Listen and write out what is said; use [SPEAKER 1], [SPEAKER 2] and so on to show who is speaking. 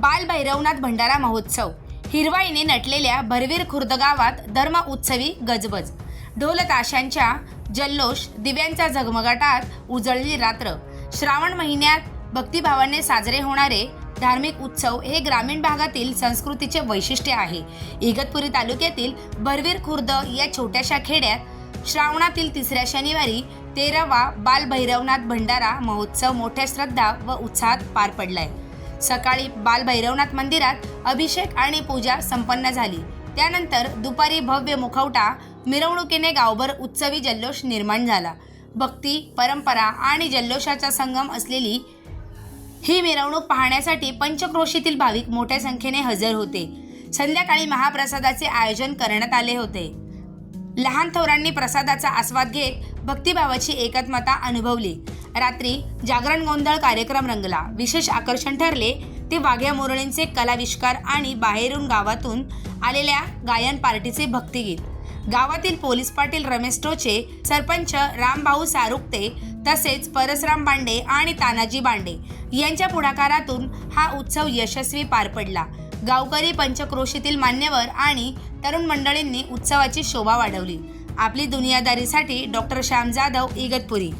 [SPEAKER 1] बालभैरवनाथ भंडारा महोत्सव. हिरवाईने नटलेल्या भरवीर खुर्द गावात धर्म उत्सवी गजबज. ढोलताशांच्या जल्लोष दिव्यांच्या झगमगाटात उजळली रात्र. श्रावण महिन्यात भक्तिभावाने साजरे होणारे धार्मिक उत्सव हे ग्रामीण भागातील संस्कृतीचे वैशिष्ट्य आहे. इगतपुरी तालुक्यातील भरवीर खुर्द या छोट्याशा खेड्यात श्रावणातील तिसऱ्या शनिवारी तेरावा बालभैरवनाथ भंडारा महोत्सव मोठ्या श्रद्धा व उत्साहात पार पडलाय. सकाळी बालभैरवनाथ मंदिरात अभिषेक आणि पूजा संपन्न झाली. त्यानंतर दुपारी भव्य मुखवटा मिरवणुकीने गावभर उत्सवी जल्लोष निर्माण झाला. भक्ती परंपरा आणि जल्लोषाचा संगम असलेली ही मिरवणूक पाहण्यासाठी पंचक्रोशीतील भाविक मोठ्या संख्येने हजर होते. संध्याकाळी महाप्रसादाचे आयोजन करण्यात आले होते. लहान थोरांनी प्रसादाचा आस्वाद घेत भक्तिभावाची एकात्मता अनुभवली. रात्री जागरण गोंधळ कार्यक्रम रंगला. विशेष आकर्षण ठरले ते वाघ्या मुरळींचे कलाविष्कार आणि बाहेरून गावातून आलेल्या गायन पार्टीचे भक्तिगीत. गावातील पोलीस पाटील रमेश टोचे सरपंच रामभाऊ सारुक्ते तसेच परसराम बांडे आणि तानाजी बांडे यांच्या पुढाकारातून हा उत्सव यशस्वी पार पडला. गावकरी पंचक्रोशीतील मान्यवर आणि तरुण मंडळींनी उत्सवाची शोभा वाढवली. आपली दुनियादारीसाठी डॉक्टर श्याम जाधव इगतपुरी